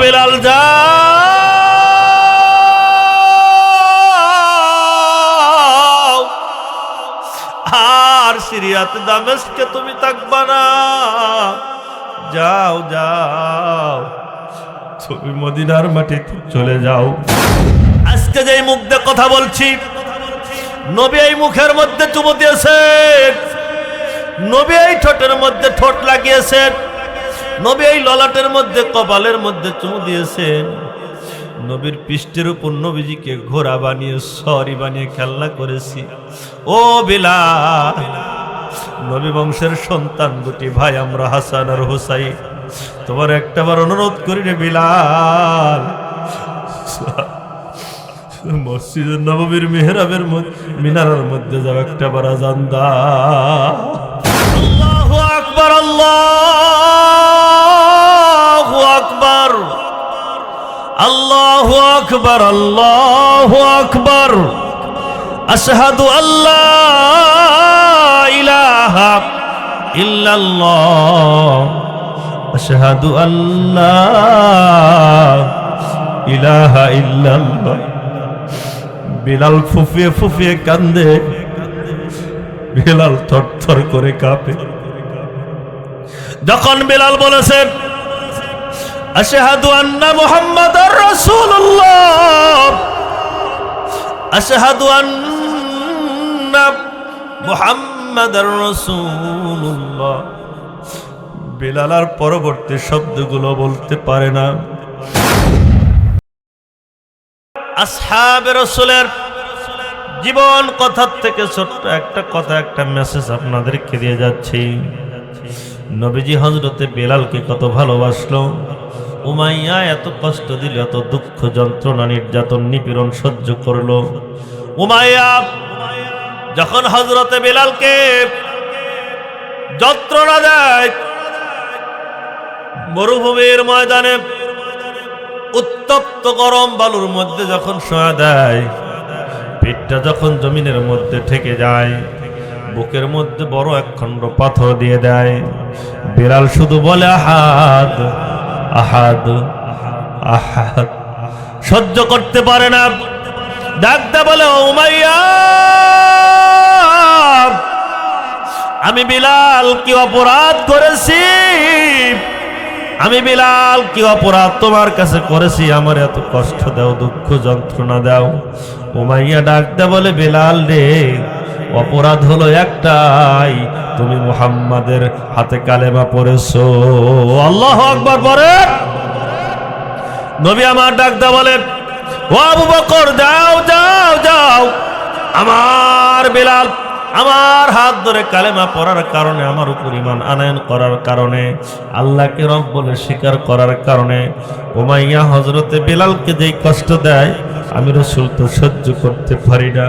বিলাল যাও আর সিরিয়াতে দামেস্কে তুমি থাকবা না। যাও যাও। তুমি মদিনার মাটিতে চলে যাও। আজকে যেই মুখ দিয়ে কথা বলছি, নবী এই মুখের মধ্যে চুমু দিয়েছেন নবী এই ঠোঁটের মধ্যে ঠোঁট লাগিয়েছেন নবী এই ললাটের মধ্যে, কপালের মধ্যে চুমু দিয়েছেন। নবীর পৃষ্ঠের উপর নবীজিকে ঘোড়া বানিয়ে, সরি বানিয়ে খেলনা করেছি। ও বিলা নবী বংশের সন্তান দুটি ভাই, আমরা হাসান আর হোসাই তোমার একটাবার অনুরোধ করি রে বিলাল। মসজিদের নবীর মেহরাবের মিনারের মধ্যে যাও, একটা বার আজান দা আল্লাহু আকবার আল্লাহু আকবার। আশহাদু আল্লাহ ইলাহা ইল্লাল্লাহ। আশহাদু আল্লাহ ইলাহা ইল্লাল্লাহ। বিলাল ফুফিয়ে ফুফিয়ে কান্দে, বিলাল থরথর করে কাঁপে। যখন বিলাল বলেছেন আশহাদু আন্না মুহাম্মাদার রাসূলুল্লাহ। আশহাদু আন্না মুহাম্মাদার রাসূলুল্লাহ। বিলাল আর পরবর্তী শব্দগুলো বলতে পারে না। আসহাবে রসুলের জীবন কথার থেকে ছোট্ট একটা কথা, একটা মেসেজ আপনাদেরকে দিয়ে যাচ্ছি। নবীজি হজরতে বেলালকে কত ভালোবাসলো। উমাইয়া এত কষ্ট দিল, এত দুঃখ যন্ত্রণা নির্যাতন নিপীড়ন সহ্য করল। উমাইয়া যখন হজরতে বেলালকে যন্ত্রণা দেয়, মরুভূমির ময়দানে উত্তপ্ত গরম বালুর মধ্যে যখন শোয়া দেয় পেটটা যখন জমিনের মধ্যে ঠেকে যায়, বুকের মধ্যে বড় একখণ্ড পাথর দিয়ে দেয়। বিড়াল শুধু বলে, আহাদ আহাদ আহাদ। সহ্য করতে পারে না। ডাকতে বলে উমাইয়া, আমি বিলাল কি অপরাধ করেছি। আমি বিলাল কি অপরাধ তোমার কাছে করেছি। আমার এত কষ্ট দাও, দুঃখ যন্ত্রণা দাও। উমাইয়া ডাকতে বলে, বিলাল রে অপরাধ হলো একটাই। তুমি মুহাম্মাদের হাতে কালেমা পড়েছো। আল্লাহ আকবার পরে নবী আমার ডাকতে বলে ও আবু বকর, যাও যাও যাও। আমার বিলাল, আমার হাত ধরে কালেমা পড়ার কারণে, আমার উপর ইমান আনয়ন করার কারণে, আল্লাহকে রব বলে স্বীকার করার কারণে ওমাইয়া হজরতে বিলালকে যেই কষ্ট দেয় আমি রসুল তো সহ্য করতে পারি না।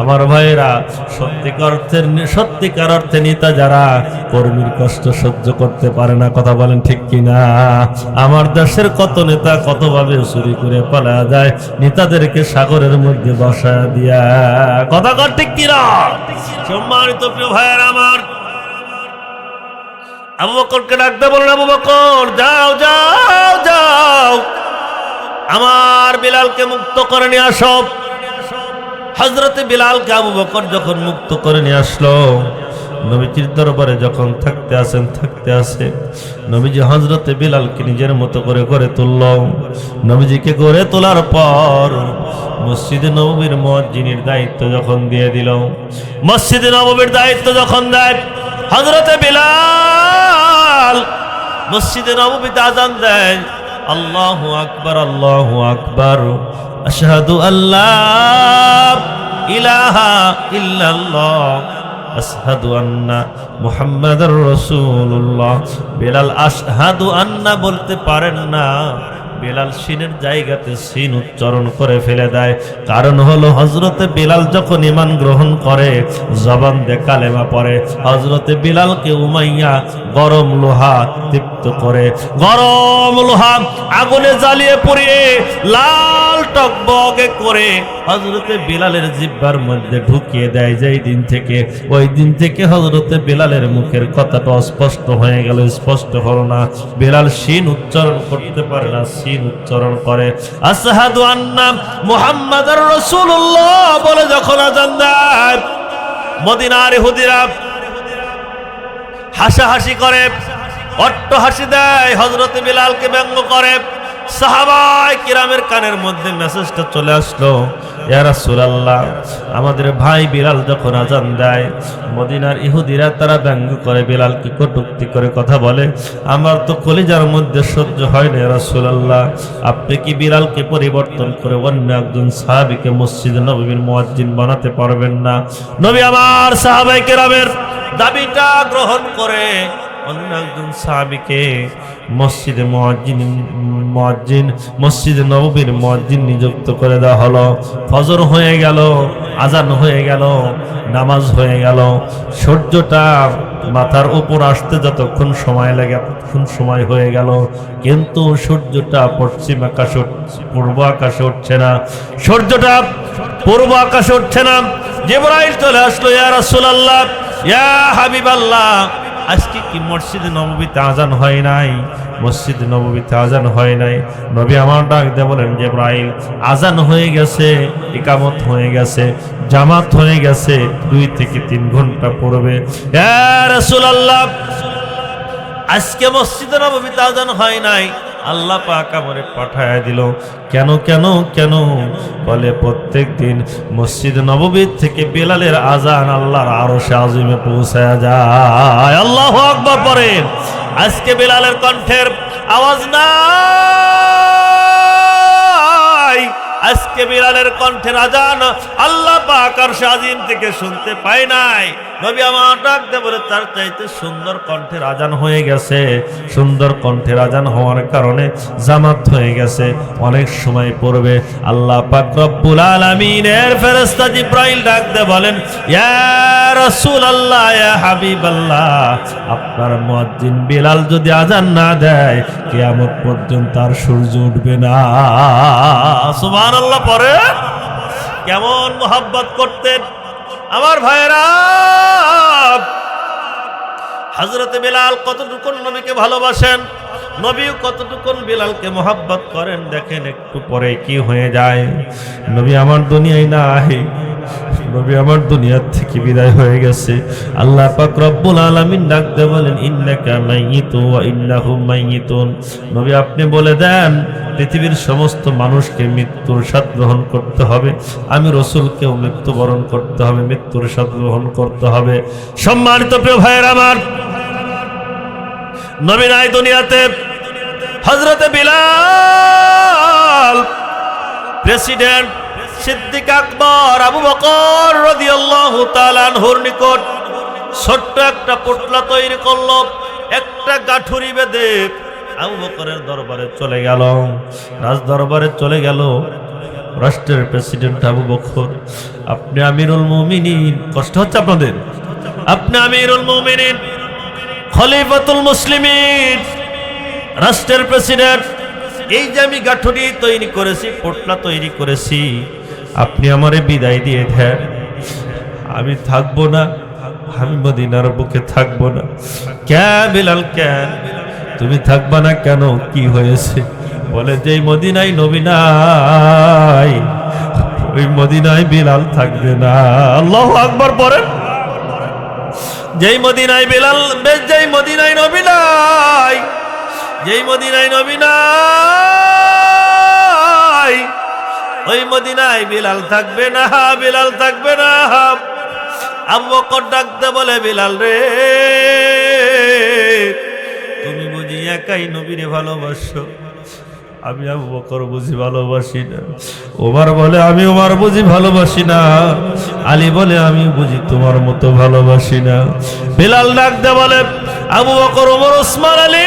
আমার ভাইয়েরা, সত্যিকার অর্থের সত্যিকার অর্থে নেতা যারা, কর্মীর কষ্ট সহ্য করতে পারে না, কথা বলেন ঠিক কিনা? আমার দেশের কত নেতা কতভাবে চুরি করে পালা যায়, নেতাদেরকে সাগরের মধ্যে বসা দিয়া। কথা কর ঠিক কিনা? সম্মানিত প্রিয় ভাইয়ের আমার, আবু বকরকে ডাকতে বলুন, আবু বকর, যাও যাও যাও। আমার বিলালকে মুক্ত করে নিয়ে আসো। হজরতে বিলালকে আবু বকর যখন মুক্ত করে নিয়ে আসলো, নবীজির দরবারে যখন থাকতে আসেন, থাকতে আসে, নবীজি হজরতে বিলালকে নিজের মতো করে গড়ে তুলল। নবীজিকে গড়ে তোলার পর মসজিদে নবীর মসজিদের দায়িত্ব যখন দিয়ে দিল, মসজিদে নবীর দায়িত্ব যখন দেয় হজরতে বিলাল মসজিদে নবীতে আজান দেয় আল্লাহু আকবার, আল্লাহ আকবার। আশহাদু আল্লাহ ইলাহা ইল্লাল্লাহ। আশহাদু আন্না মুহাম্মাদুর রাসূলুল্লাহ। বেলাল, আশহাদু আন্না বলতে পারেন না। বেলাল সিনের জায়গাতে সিন উচ্চারণ করে ফেলে দেয়। কারণ হলো হজরতে বেলাল যখন ইমান গ্রহণ করে, জবান দে কালেমা পড়ে। হজরতে বিলালকে উমাইয়া গরম লোহা তৃপ্ত করে। গরম লোহা আগুনে জ্বালিয়ে পুড়িয়ে লাল টক টকবগে করে হজরতে বিলালের জিব্বার মধ্যে ঢুকিয়ে দেয় যেই দিন থেকে। ওই দিন থেকে হজরতে বিলালের মুখের কথাটা অস্পষ্ট হয়ে গেল, স্পষ্ট হলো না। বিলাল সিন উচ্চারণ করতে পারে না সিন উচ্চারণ করে। আসহাদু আন্না মুহাম্মাদার রাসূলুল্লাহ বলে যখন আজান দেয়, মদিনার ইহুদিরা হাসাহাসি করে অট্ট হাসি দেয়, হযরত বিলালকে ব্যঙ্গ করে। সাহাবাই কিরামের কানের মধ্যে মেসেজটা চলে আসলো আমাদের ভাই বিলাল যখন আজান দেয়, মদিনার ইহুদিরা তারা ব্যঙ্গ করে, বিলালকে কটুক্তি করে কথা বলে, আমার তো কলিজার মধ্যে সহ্য হয় না রাসূলুল্লাহ, আপনি কি বিলালকে পরিবর্তন করে অন্য একজন সাহাবিকে মসজিদ নববীর মুয়াজ্জিন বানাতে পারবেন না? নবী আমার সাহাবাই কেরামের দাবিটা গ্রহণ করে অন্য একজন সাহাবিকে মসজিদে মুয়াজ্জিন মুয়াজ্জিন, মসজিদে নবীর মুয়াজ্জিন নিযুক্ত করে দেওয়া হলো। ফজর হয়ে গেল, আজান হয়ে গেল, নামাজ হয়ে গেল। সূর্যটা মাথার উপর আসতে যতক্ষণ সময় লাগে ততক্ষণ সময় হয়ে গেল। কিন্তু সূর্যটা পশ্চিম আকাশে পূর্ব আকাশে উঠছে না। সূর্যটা পূর্ব আকাশে উঠছে না। জিবরাইল চলে আসলো, ইয়া রাসূলুল্লাহ, ইয়া হাবিবাল্লাহ আজকে কি মসজিদ নববীতে আজান হয় নাই? মসজিদ নবীতে আজান হয় নাই? নবী আমার ডাক দিয়ে বলেন যে ব্রাইল আজান হয়ে গেছে, একামত হয়ে গেছে, জামাত হয়ে গেছে, দুই থেকে তিন ঘণ্টা পড়বে। রাসূলুল্লাহ, আজকে মসজিদ নবীতে আজান হয় নাই। আল্লাহ পাক আমারে পাঠায় দিল। কেন কেন কেন? বলে প্রত্যেক দিন মসজিদ নববীর থেকে বেলালের আজান আল্লাহর আরও সে আজিমে পৌঁছায় যায়। আল্লাহ আকবর পড়েন। আজকে বেলালের কণ্ঠের আওয়াজ নাই। আজকে বিলালের কণ্ঠের আজান আল্লাহ পাক আর আজিম থেকে শুনতে পায় নাই। নবী আমার ডাক দে বলে, তার চাইতে সুন্দর কণ্ঠের আজান হয়ে গেছে। সুন্দর কণ্ঠের আজান হওয়ার কারণে জামাত হয়ে গেছে। অনেক সময় পড়বে, আল্লাহ পাক রব্বুল আলামিনের ফেরেশতা জিব্রাইল ডাক দে বলেন, ইয়া রাসূলুল্লাহ, ইয়া হাবিবাল্লাহ, আপনার মুয়াজ্জিন বিলাল যদি আজান না দেয়, কিয়ামত পর্যন্ত আর সূর্য উঠবে না। সুবহানাল্লাহ পরে কেমন মোহাব্বত করতেন। আমার ভাইরা হজরত বিলাল কতটুকুন নবীকে ভালোবাসেন? নবী কতটুকুন বিলালকে মোহাব্বত করেন? দেখেন একটু পরে কি হয়ে যায়। নবী, আমার দুনিয়ায় নাই। নবী আমার দুনিয়ার থেকে বিদায় হয়ে গেছে। আল্লাহ পাক রব্বুল আলামিন ডাকতে বলেন, ইন্নাকা মাইয়িতু ওয়া ইন্নাহুম মাইয়িতুন। নবী আপনি বলে দেন, পৃথিবীর সমস্ত মানুষকে মৃত্যুর স্বাদ গ্রহণ করতে হবে। আমি রসুলকেও মৃত্যুবরণ করতে হবে, মৃত্যুর স্বাদ গ্রহণ করতে হবে। সম্মানিত প্রিয় ভাইয়ের আমার, নবী নাই দুনিয়াতে হজরতে Bilal, president Siddique Akbar, Abu Bakr রাদিয়াল্লাহু তাআলা আনহুর নিকট ছোট্ট একটা পোটলা তৈরি করল, একটা গাঠুরি বেঁধে আবু বকরের দরবারে চলে গেল। রাজ দরবারে চলে গেল। রাষ্ট্রের প্রেসিডেন্ট আবু বকর, আপনি আমিরুল মুমিনিন। কষ্ট হচ্ছে আপনাদের? আপনি আমিরুল মুমিনিন, খলিফাতুল মুসলিমিন। রাষ্ট্রের প্রেসিডেন্ট, এই যে আমি গাঠুরি তৈরি করেছি পোটলা তৈরি করেছি আপনি আমারে বিদায় দিয়ে দেন। আমি থাকব না। আমি মদিনার বুকে থাকব না। ক্যান বিলাল ক্যান তুমি থাকবা না কেন? কি হয়েছে? বলে যে মদিনাই নবী নাই, ওই মদিনায় বিলাল থাকবে না। আল্লাহ আকবর পরে যেই মদিনায় বিলাল বেশ যেই মদিনায় নবী নাই, যেই মদিনায় নবী নাই ওই মদিনায় বিলাল থাকবে না, বিলাল থাকবে না। আবু বকর ডাকতে বলে, বিলাল রে, তুমি বুঝি একাই নবীরে ভালোবাসো? আমি আবু বকর বুঝি ভালোবাসি না। ওমর বলে, আমি ওমর বুঝি ভালোবাসি না। আলী বলে, আমি বুঝি তোমার মতো ভালোবাসি না। বিলাল ডাকতে বলে, আবু বকর, ওমর, ওসমান, আলী,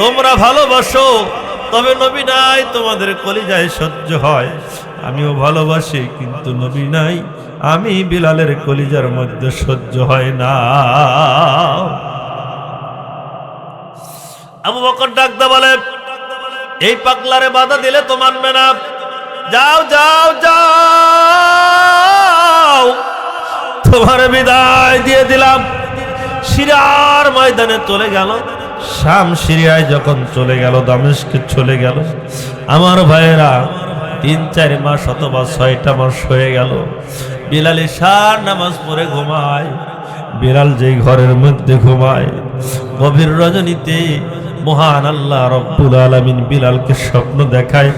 তোমরা ভালোবাসো তবে নবী নাই, তোমাদের কলিজায় সহ্য হয়। আমিও ভালোবাসি, কিন্তু নবী নাই। আমি বিলালের কলিজার মধ্যে সহ্য হয় না। আবু বকর ডাকতে বলে, এই পাগলারে বাধা দিলে তো মানবে না। যাও যাও যাও। তোমার বিদায় দিয়ে দিলাম। শিরার ময়দানে চলে গেল। শাম সিরিয়ায় যখন চলে গেল দামেশকে চলে গেল, আমার ভাইয়েরা তিন, চার মাস অথবা ছয়টা মাস হয়ে গেল। বিলালি সার নামাজ পড়ে ঘুমায় বিড়াল যেই ঘরের মধ্যে ঘুমায়, গভীর রজনীতে মহান আল্লাহ রব্বুল আলমিন বিলালকে স্বপ্ন দেখায়,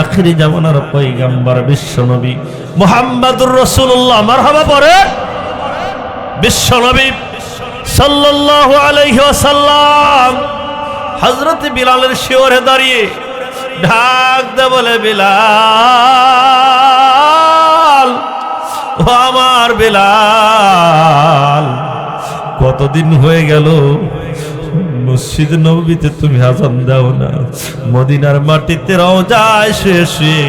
আখিরি জামানার পৈগাম্বার বিশ্বনবী মোহাম্মদুর রসুল্লাহ মারহাবা পরে বিশ্বনবী সাল্লাল্লাহু আলাইহি ওয়াসাল্লাম হযরত বিলালের শিওরে দাঁড়িয়ে ঢাক দে বলে, বিলাল, ও আমার বিলাল, কতদিন হয়ে গেল? মসজিদ নবীতে তুমি আজান দাও না। মদিনার মাটিতে রওজায় শুয়ে শুয়ে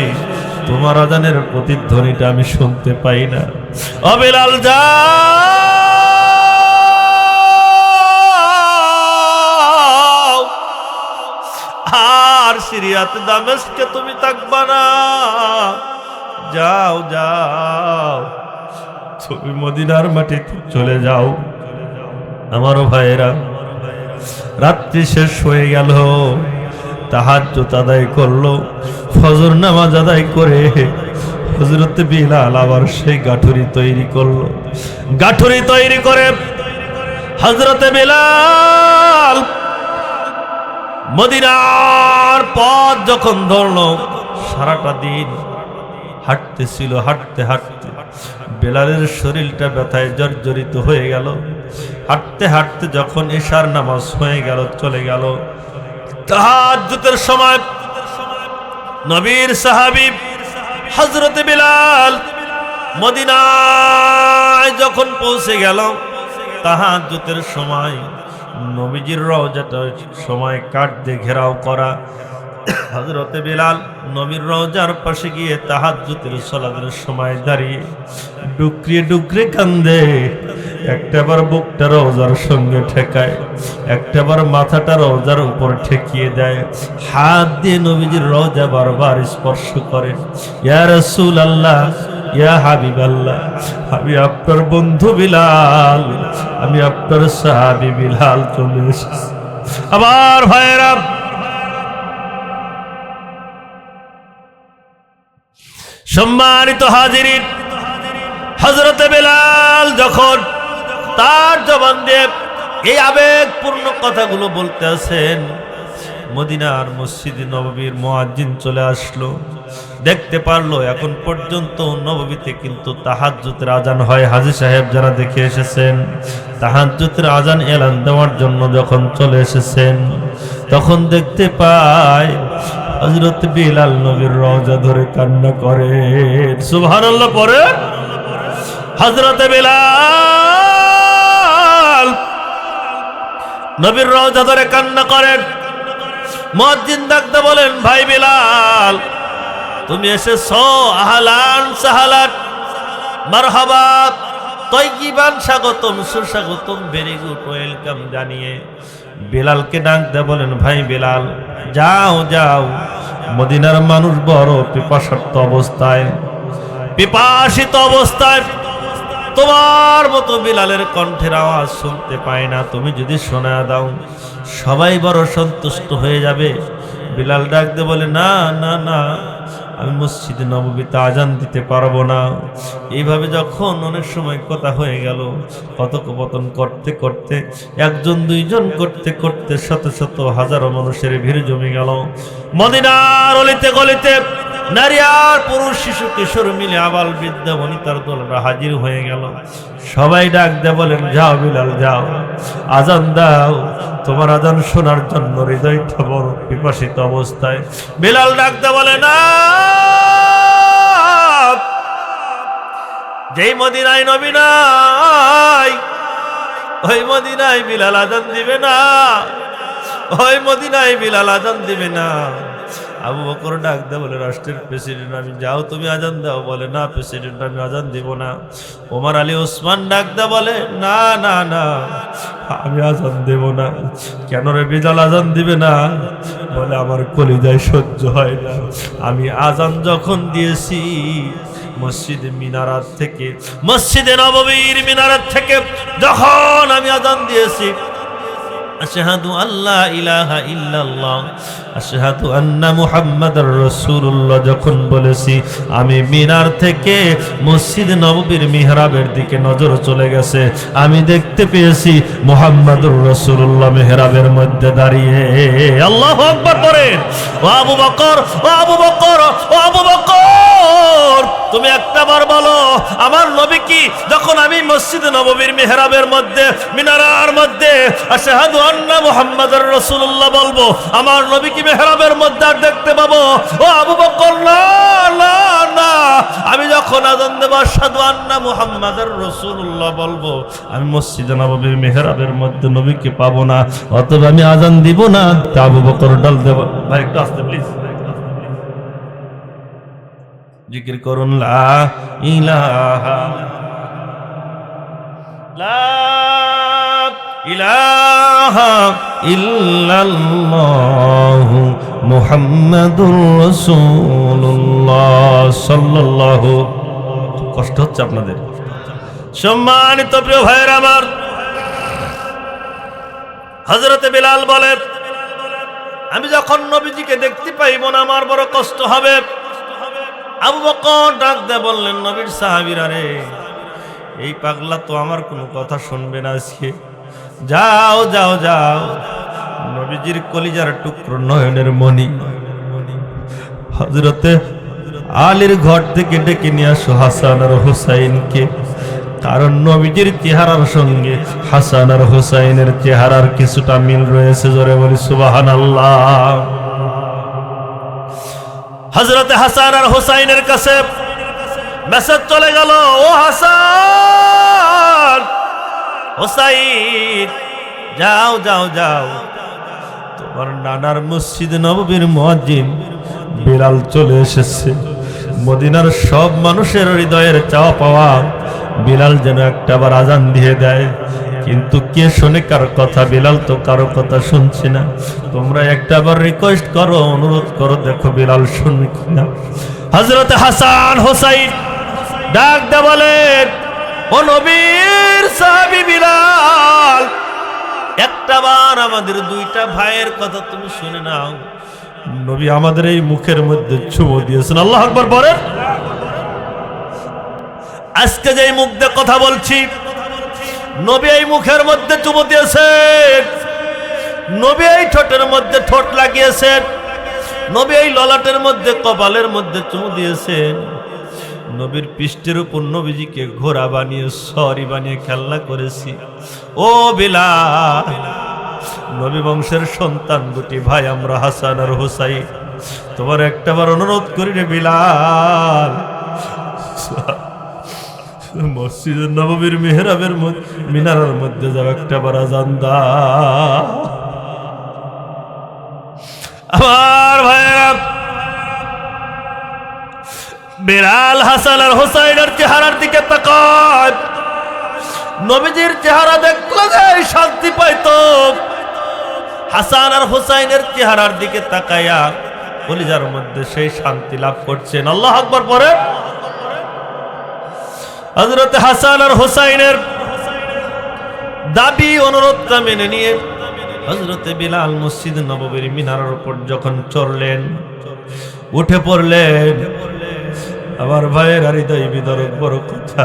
তোমার আজানের প্রতিধ্বনিটা আমি শুনতে পাই না। অবিলাল যাও! সিরিয়াতে দামেশকে তুমি থাকবা না। যাও যাও। তুমি মদিনার মাটিতে চলে যাও। আমারও ভাইয়েরা, রাত্রি শেষ হয়ে গেল। তাহাজ্জুদ আদায় করল, ফজর নামাজ আদায় করে হজরত বিলাল আবার সেই গাঠুরি তৈরি করল। গাঠুরি তৈরি করে হজরতে বিলাল মদিনার পথ যখন ধরলো, সারাটা দিন হাঁটতেছিল, হাঁটতে হাঁটতে। বেলালের শরীরটা ব্যথায় জর্জরিত হয়ে গেল। হাঁটতে হাঁটতে যখন এশার নামাজ হয়ে গেল, চলে গেল। তাহাজ্জুদের সময় নবীর সাহাবী হজরতে বিলাল মদিনায় যখন পৌঁছে গেল, তাহাজ্জুদের সময় নবীজির রওজাটা সময় কাঠ দিয়ে ঘেরাও করা। হজরতে বিলাল নবীর রওজার পাশে গিয়ে তাহাজ্জুদের সলাদের সময় দাঁড়িয়ে ডুকরিয়ে ডুকরে কান্দে। একটাবার বুকটা রওজার সঙ্গে ঠেকায়, একটাবার মাথাটা রওজার উপর ঠেকিয়ে দেয়। হাত দিয়ে নবীজির রওজা বারবার স্পর্শ করে। ইয়া রাসূল আল্লাহ ইয়া হাবিব আল্লাহ আমি আপনার বন্ধু বিলাল, আমি আপনার সাহাবি বিলাল চলে এসেছি। সম্মানিত হাজিরিন হজরতে বেলাল যখন তার জবান দিয়ে এই আবেগপূর্ণ কথাগুলো বলতে আছেন মদিনার মসজিদ নববীর মোয়াজ্জিন চলে আসলো। দেখতে পারল, এখন পর্যন্ত নববীতে কিন্তু তাহাজ্জুতের আজান হয়। হাজি সাহেব যারা দেখে এসেছেন তাহাজ্জুতের আজান এলান দেওয়ার জন্য যখন চলে এসেছেন, তখন দেখতে পায় হজরত বিলাল নবীর রওজা ধরে কান্না করে। সুবহানাল্লাহ, পরে? হজরত বিলাল নবীর রওজা ধরে কান্না করেন মসজিদ ডাকতে বলেন, ভাই বিলাল তুমি এসেছ, আহলান সাহালান মারহাবা তৈকিবান স্বাগতম, সুস্বাগতম ভেরি গুড ওয়েলকাম জানিয়ে। বিলালকে ডাক দে বলেন, ভাই বিলাল, যাও যাও। মদিনার মানুষ বড় পিপাসার্থ অবস্থায়। পিপাসিত অবস্থায়। তোমার মতো বিলালের কণ্ঠের আওয়াজ শুনতে পায় না। তুমি যদি শোনা দাও, সবাই বড় সন্তুষ্ট হয়ে যাবে। বিলাল ডাকতে বলে, না না না। আমি মসজিদে নববীতে আজান দিতে পারব না। এইভাবে যখন অনেক সময় কথা হয়ে গেল, কথোপকথন করতে করতে, একজন, দুইজন করতে করতে শত শত হাজারো মানুষের ভিড় জমে গেল। মদিনার অলিতে গলিতে নারী আর পুরুষ, শিশু, কিশোর মিলে আবাল বিদ্যা বনিতার দলরা হাজির হয়ে গেল। সবাই ডাক দে বলেন, যাও বিলাল, যাও। আজান দাও। তোমার আজান শোনার জন্য হৃদয়টা বড় বিপাসিত অবস্থায়। বিলাল ডাক দে বলে, না, যেই মদিনায় নবী নাই, ওই মদিনায় বিলাল আজান দিবে না। ওই মদিনায় বিলাল আজান দিবে না। আবু বকর ডাক দেয়, বলে, রাষ্ট্রের প্রেসিডেন্ট আমি, যাও তুমি আজান দাও। বলে, না প্রেসিডেন্ট আমি আজান দিব না। ওমর আলী ওসমান ডাক দেয়, বলে, না না না, আমি আজান দেব না। কেন রে বিজাল আজান দিবে না? বলে, আমার কলিজায় সহ্য হয় না। আমি আজান যখন দিয়েছি, মসজিদে মিনারাত থেকে, মসজিদে নববীর মিনারাত থেকে, যখন আমি আজান দিয়েছি আশহাদু আল্লাহ ইলাহা ইল্লাল্লাহ, আশহাদু আন্না মুহাম্মাদার রাসূলুল্লাহ। যখন বলেছি, আমি মিনার থেকে মসজিদ নববীর মিহরাবের দিকে নজর চলে গেছে, আমি দেখতে পেয়েছি মুহাম্মাদুর রাসূলুল্লাহ মিহরাবের মধ্যে দাঁড়িয়ে। আল্লাহু আকবার করেন ও আবু বকর, ও আবু বকর, ও আবু বকর, তুমি একটা বার বলো আমার নবী কি? যখন আমি মসজিদ নববীর মেহরাবের মধ্যে, মিনারার মধ্যে, আশহাদু আন্না রাসূলুল্লাহ বলব, আমার নবী কি মেহরাবের মধ্যে আর দেখতে পাবো? ও আবু বকর, না না আমি যখন আজান দেব, আশহাদু আন্না মুহাম্মাদুর রাসূলুল্লাহ বলব, আমি মসজিদ নববীর মেহরাবের মধ্যে নবীকে পাবো না, অতএব আমি আজান দিব না। আবু বকর ডাল দেব। ভাই, একটু আসতে প্লিজ জিকির করুন, লা ইলাহা লা ইলাহা কষ্ট হচ্ছে আপনাদের। সম্মানিত প্রিয় ভাইয়ের আমার, হযরতে বিলাল বলেন, আমি যখন নবীজিকে দেখতে পাইব না, আমার বড় কষ্ট হবে। আবু বকর ডাক দে বললেন, নবীর সাহাবীরা রে, এই পাগলা তো আমার কোনো কথা শুনবে না আজকে। যাও যাও যাও। নবীজির কলিজার টুকরো নয়নের মণি। হজরতে আলীর ঘর থেকে ডেকে নিয়ে আসো হাসান আর হুসাইনকে। কারণ নবীজির চেহারার সঙ্গে হাসান আর হুসাইনের চেহারার কিছুটা মিল রয়েছে জোরে বলি সুবাহান আল্লাহ হজরতে হাসান আর হুসাইনের কাছে মেসেজ চলে গেল, ও হাসান, হুসাইন, যাও যাও যাও। তোমার নানার মসজিদ নববীর মুয়াজ্জিন বিলাল চলে এসেছে। মদিনার সব মানুষের হৃদয়ের চাওয়া পাওয়া বিলাল যেন একটা বার আজান দিয়ে দেয়। কিন্তু কে শোনে কার কথা? বিলাল তো কারও কথা শুনছে না। তোমরা একটা বার রিকোয়েস্ট করো, অনুরোধ করো, দেখো বিলাল শুনবে কিনা। হজরত হাসান হোসাইন ডাক দে ও নবীর সাহাবী বিলাল, একটা বার আমাদের দুইটা ভাইয়ের কথা তুমি শুনে নাও। নবী আমাদের এই মুখের মধ্যে চুমো দিয়েছেন। আল্লাহ আকবর বলেন। আজকে যে মুখ দিয়ে কথা বলছি নবী এই মুখের মধ্যে চুমো দিয়েছেন নবী এই ঠোঁটের মধ্যে ঠোঁট লাগিয়েছেন নবী এই ললাটের মধ্যে, কপালের মধ্যে চুমু দিয়েছেন নবীর পৃষ্ঠের উপর নবীজিকে ঘোড়া বানিয়ে, সরি বানিয়ে খেলনা করেছি। ও বিলা নবী বংশের সন্তান দুটি ভাই, আমরা হাসান আর হুসাইন। তোমার একটাবার অনুরোধ করি রে বিলাল। মসজিদের নববীর মেহরাবের মিনারের মধ্যে যাও, একটা বার আজান আমার ভাইয়েরা বিড়াল হাসান আর হোসাইনের চেহারার দিকে তাকায় নবীজির চেহারা দেখলে যে শান্তি পাইতো। হাসান আর হোসাইনের চেহারার দিকে তাকাইয়া কলিজার মধ্যে সেই শান্তি লাভ করছেন। আল্লাহ আকবর পরে হজরত হাসান আর হোসাইনের দাবি, অনুরোধটা মেনে নিয়ে হজরতে বিলাল মসজিদ নববীর মিনারের উপর যখন চড়লেন, উঠে পড়লেন, আমার ভাইয়ের হৃদয় বিদরক বড় কথা।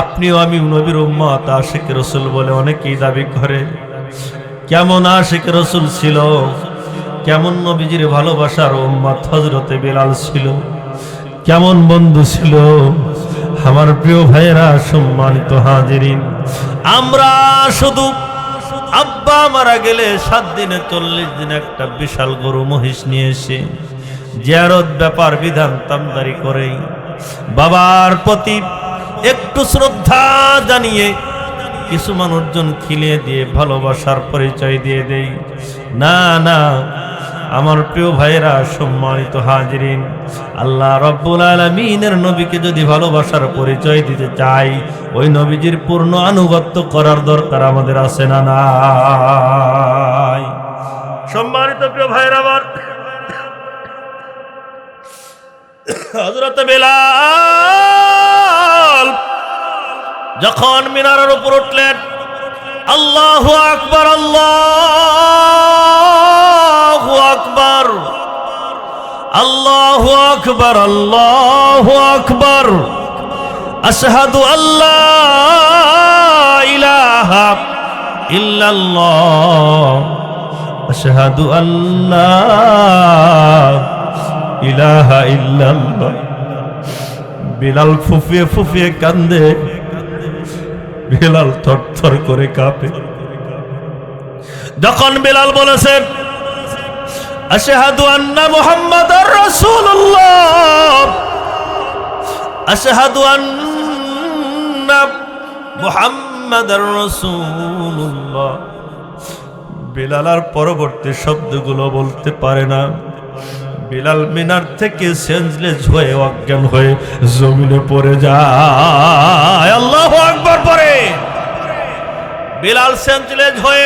আপনিও আমি নবীর উম্মত, আশিক রসুল বলে অনেকেই দাবি করে। কেমন আশিক রসুল ছিল? কেমন নবীজির ভালোবাসার উম্মত হজরতে বিলাল ছিল? কেমন বন্ধু ছিল? আমার প্রিয় ভাইয়েরা, সম্মানিত হাজিরিন, আমরা শুধু আব্বা মারা গেলে সাত দিনে চল্লিশ দিন একটা বিশাল গরু মহিষ নিয়ে এসে জিয়ারত ব্যাপার বিধান তামদারি করেই বাবার প্রতি একটু শ্রদ্ধা জানিয়ে কিছু মানুষজন খিলিয়ে দিয়ে, ভালোবাসার পরিচয় দিয়ে দেই। না না আমার প্রিয় ভাইরা সম্মানিত হাজিরিন, আল্লাহ রব্বুল আলমিনের নবীকে যদি ভালোবাসার পরিচয় দিতে চাই, ওই নবীজির পূর্ণ আনুগত্য করার দরকার আমাদের আছে না সম্মানিত প্রিয় ভাইরা আমার হজরত বেলাল যখন মিনারের উপর উঠলেন, আল্লাহ আকবর, আল্লাহ আল্লাহ আকবর আল্লাহ আকবর। আশহাদু আল্লাহ ইলাহা ইল্লাল্লাহ। আশহাদু আল্লাহ ইলাহা ইল্লাল্লাহ। বিলাল ফুফিয়ে ফুফিয়ে কান্দে, বিলাল থরথর করে কাঁপে। যখন বিলাল বলেছেন আশহাদু আন্না মুহাম্মাদার রাসূলুল্লাহ। আশহাদু আন্না মুহাম্মাদার রাসূলুল্লাহ। বিলাল আর পরবর্তী শব্দগুলো বলতে পারে না। বিলাল মিনার থেকে সেন্সলেস হয়ে অজ্ঞান হয়ে জমিনে পড়ে যায়। আল্লাহ আকবর পরে বিলাল সেন্সলেস হয়ে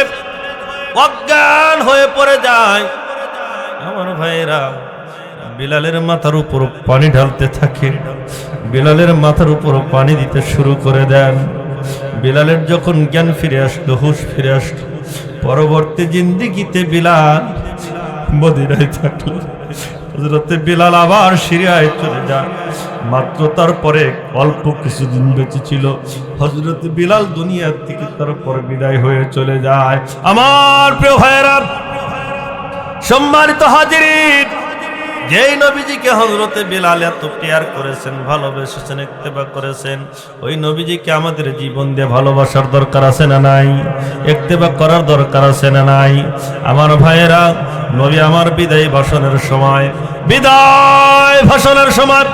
অজ্ঞান হয়ে পড়ে যায়। আমার ভাইরা বিলালের মাথার উপর পানি ঢালতে থাকে। বিলালের মাথার উপর পানি দিতে শুরু করে দেন। বিলালের যখন জ্ঞান ফিরে আসলো, হুশ ফিরে আসলো। পরবর্তী জিন্দিগিতে বিলাল মদিনায় থাকল। হজরতে বিলাল আবার সিরিয়ায় চলে যায় মাত্র তারপরে অল্প কিছুদিন বেঁচে ছিল। হজরত বিলাল দুনিয়ার থেকে তারপর বিদায় হয়ে চলে যায়। আমার প্রিয় ভাইয়েরা সম্মানিত হাজিরিন, যেই নবীজিকে হজরতে বিলাল এত কেয়ার করেছেন, ভালোবেসেছেন ইত্তেবা করেছেন, ওই নবীজিকে আমাদের জীবন দিয়ে ভালোবাসার দরকার আছে না নাই? ইত্তেবা করার দরকার আছে না নাই? আমার ভাইয়েরা, নবী আমার বিদায় ভাষণের সময়, বিদায় ভাষণের সময়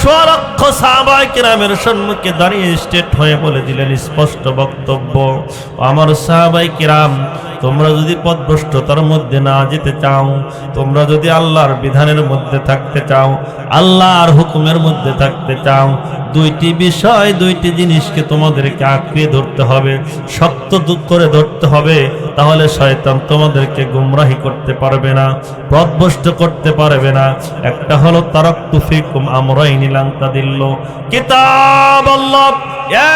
স্বলক্ষ সাহাবাই কিরামের সম্মুখে দাঁড়িয়ে স্টেট হয়ে বলে দিলেন স্পষ্ট বক্তব্য। আমার সাহাবাই কিরাম তোমরা যদি পদভ্রষ্টতার মধ্যে না যেতে চাও, তোমরা যদি আল্লাহর বিধানের মধ্যে থাকতে চাও, আল্লাহর হুকুমের মধ্যে থাকতে চাও, দুইটি বিষয়, দুইটি জিনিসকে তোমাদেরকে আঁকড়ে ধরতে হবে, শক্ত দুঃখ করে ধরতে হবে, তাহলে শয়তান তোমাদেরকে গুমরাহি করতে পারবে না, পদভ্রষ্ট করতে পারবে না। একটা হলো তারক তুফিকুম আমরাই নিলাম তা দিল কিতাব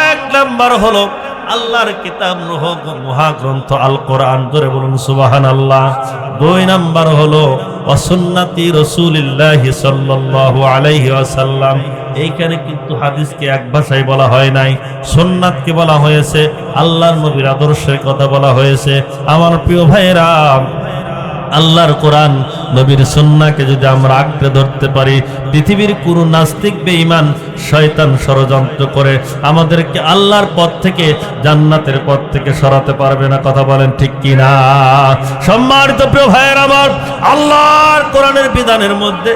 এক নাম্বার হলো আল্লাহর কিতাব মহাগ্রন্থ আল কোরআন ধরে বলুন সুবাহান আল্লাহ দুই নাম্বার হলো, অসুন্নাতি রসুলিল্লাহি সাল্লাল্লাহু আলাইহি ওয়াসাল্লাম। এইখানে কিন্তু হাদিসকে এক ভাষায় বলা হয় নাই। সুন্নাতকে বলা হয়েছে, আল্লাহর নবীর আদর্শের কথা বলা হয়েছে। আমার প্রিয় ভাইয়েরা, আল্লাহর কোরআন নবীর সন্নাকে যদি আমরা আঁকড়ে ধরতে পারি, পৃথিবীর কোন নাস্তিক বেঈমান শয়তান ষড়যন্ত্র করে আমাদেরকে আল্লাহর পথ থেকে জান্নাতের পথ থেকে সরাতে পারবে না, কথা বলেন ঠিক কি না সম্মানিত প্রিয় ভাইয়ের আমার, আল্লাহর কোরআনের বিধানের মধ্যে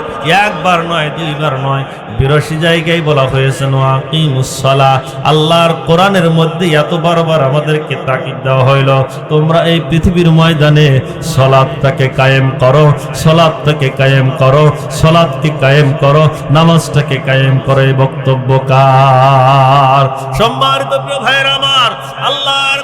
একবার নয়, দুইবার নয় বিরাশি জায়গায় বলা হয়েছে নোয়াকিমুসলা আল্লাহর কোরআনের মধ্যে এত বারবার আমাদেরকে তাকিদ দেওয়া হইল, তোমরা এই পৃথিবীর ময়দানে সলাদটাকে কায়েম করো। সলাদটাকে কায়েম করো, সলাদকে কায়েম করো, নামাজটাকে কায়েম করো, এই বক্তব্য কার? সম্মানিত প্রিয় ভাইয়ের আমার, আল্লাহর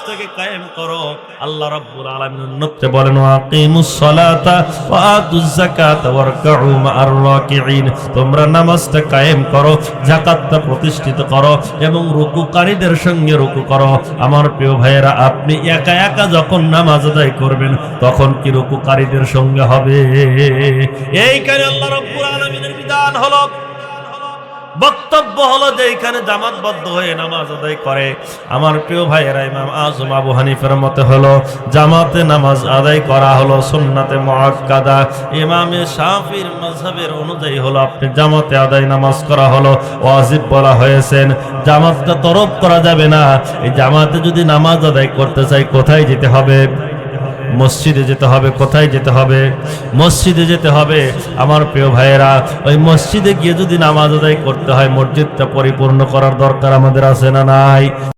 নামাজটাকে কায়েম করো। আল্লাহ রাব্বুল আলামিন উন্নতে বলেন আকিমুস সালাতা ওয়া আতুজ যাকাতা ওয়ারকাউ মা'আর রাকিঈন। তোমরা নামাজটা কায়েম করো, যাকাতটা প্রতিষ্ঠিত করো এবং রুকুকারীদের সঙ্গে রুকু করো। আমার প্রিয় ভাইয়েরা, আপনি একা একা যখন নামাজ আদায় করবেন, তখন কি রুকুকারীদের সঙ্গে হবে? এইখানে আল্লাহ রাব্বুল আলামিনের বিধান হলো বক্তব্য হলো যে এখানে জামাতবদ্ধ হয়ে নামাজ আদায় করে। আমার প্রিয় ভাইয়েরা, ইমাম আজম আবু হানিফের মতে হলো, জামাতে নামাজ আদায় করা হলো সুন্নাতে মুআক্কাদা। ইমামে শাফির মাযহাবের অনুযায়ী হলো, আপনি জামাতে আদায় নামাজ করা হলো, ওয়াজিব বলা হয়েছেন। জামাতটা তরফ করা যাবে না। এই জামাতে যদি নামাজ আদায় করতে চাই, কোথায় যেতে হবে? মসজিদে যেতে হবে, কোথায় যেতে হবে? মসজিদে যেতে হবে। আমার প্রিয় ভাইয়েরা, ওই মসজিদে গিয়ে যদি নামাজ আদায় করতে হয়, মসজিদটা পরিপূর্ণ করার দরকার আমাদের আছে না নাই?